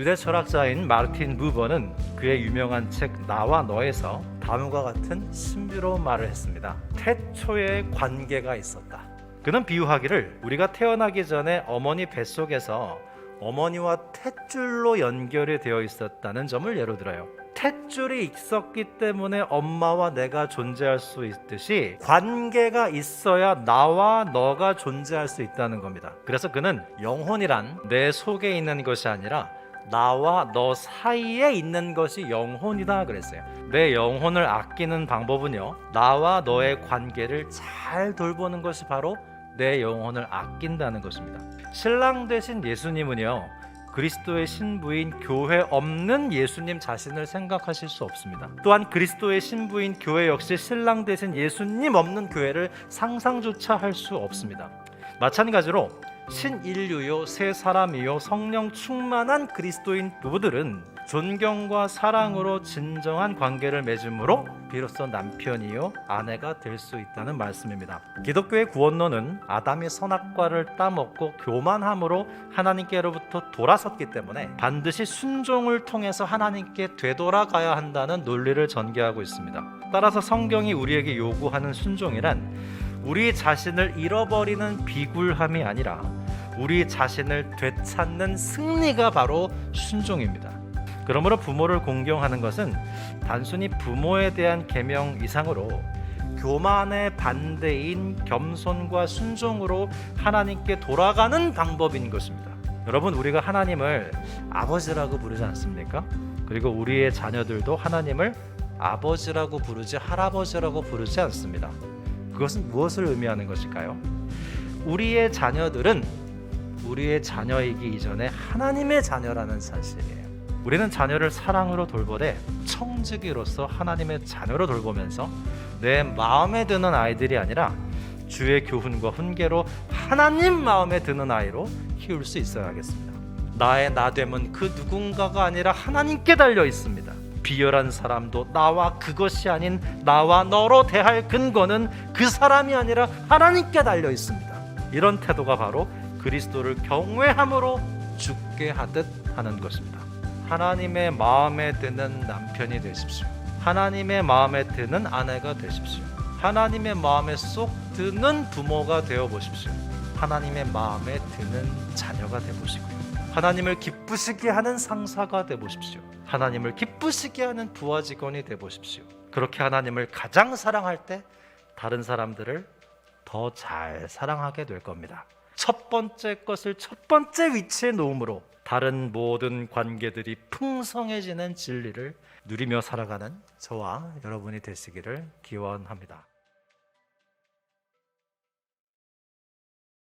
유대 철학자인 마르틴 부버는 그의 유명한 책 나와 너에서 다음과 같은 신비로운 말을 했습니다. 태초에 관계가 있었다. 그는 비유하기를 우리가 태어나기 전에 어머니 뱃속에서 어머니와 탯줄로 연결이 되어 있었다는 점을 예로 들어요. 탯줄이 있었기 때문에 엄마와 내가 존재할 수 있듯이 관계가 있어야 나와 너가 존재할 수 있다는 겁니다. 그래서 그는 영혼이란 내 속에 있는 것이 아니라 나와 너 사이에 있는 것이 영혼이다 그랬어요. 내 영혼을 아끼는 방법은요. 나와 너의 관계를 잘 돌보는 것이 바로 내 영혼을 아낀다는 것입니다. 신랑 되신 예수님은요. 그리스도의 신부인 교회 없는 예수님 자신을 생각하실 수 없습니다. 또한 그리스도의 신부인 교회 역시 신랑 되신 예수님 없는 교회를 상상조차 할 수 없습니다. 마찬가지로 신인류요 새 사람이요 성령 충만한 그리스도인 부부들은 존경과 사랑으로 진정한 관계를 맺음으로 비로소 남편이요 아내가 될 수 있다는 말씀입니다. 기독교의 구원론은 아담이 선악과를 따먹고 교만함으로 하나님께로부터 돌아섰기 때문에 반드시 순종을 통해서 하나님께 되돌아가야 한다는 논리를 전개하고 있습니다. 따라서 성경이 우리에게 요구하는 순종이란 우리 자신을 잃어버리는 비굴함이 아니라 우리 자신을 되찾는 승리가 바로 순종입니다. 그러므로 부모를 공경하는 것은 단순히 부모에 대한 계명 이상으로 교만의 반대인 겸손과 순종으로 하나님께 돌아가는 방법인 것입니다. 여러분 우리가 하나님을 아버지라고 부르지 않습니까? 그리고 우리의 자녀들도 하나님을 아버지라고 부르지 할아버지라고 부르지 않습니다. 그것은 무엇을 의미하는 것일까요? 우리의 자녀들은 우리의 자녀이기 이전에 하나님의 자녀라는 사실이에요. 우리는 자녀를 사랑으로 돌보되 청지기로서 하나님의 자녀로 돌보면서 내 마음에 드는 아이들이 아니라 주의 교훈과 훈계로 하나님 마음에 드는 아이로 키울 수 있어야겠습니다. 나의 나됨은 그 누군가가 아니라 하나님께 달려 있습니다. 비열한 사람도 나와 그것이 아닌 나와 너로 대할 근거는 그 사람이 아니라 하나님께 달려 있습니다. 이런 태도가 바로 그리스도를 경외함으로 죽게 하듯 하는 것입니다. 하나님의 마음에 드는 남편이 되십시오. 하나님의 마음에 드는 아내가 되십시오. 하나님의 마음에 쏙 드는 부모가 되어 보십시오. 하나님의 마음에 드는 자녀가 되 보시고요. 하나님을 기쁘시게 하는 상사가 되 보십시오. 하나님을 기쁘시게 하는 부하 직원이 되 보십시오. 그렇게 하나님을 가장 사랑할 때 다른 사람들을 더 잘 사랑하게 될 겁니다. 첫 번째 것을 첫 번째 위치에 놓음으로 다른 모든 관계들이 풍성해지는 진리를 누리며 살아가는 저와 여러분이 되시기를 기원합니다.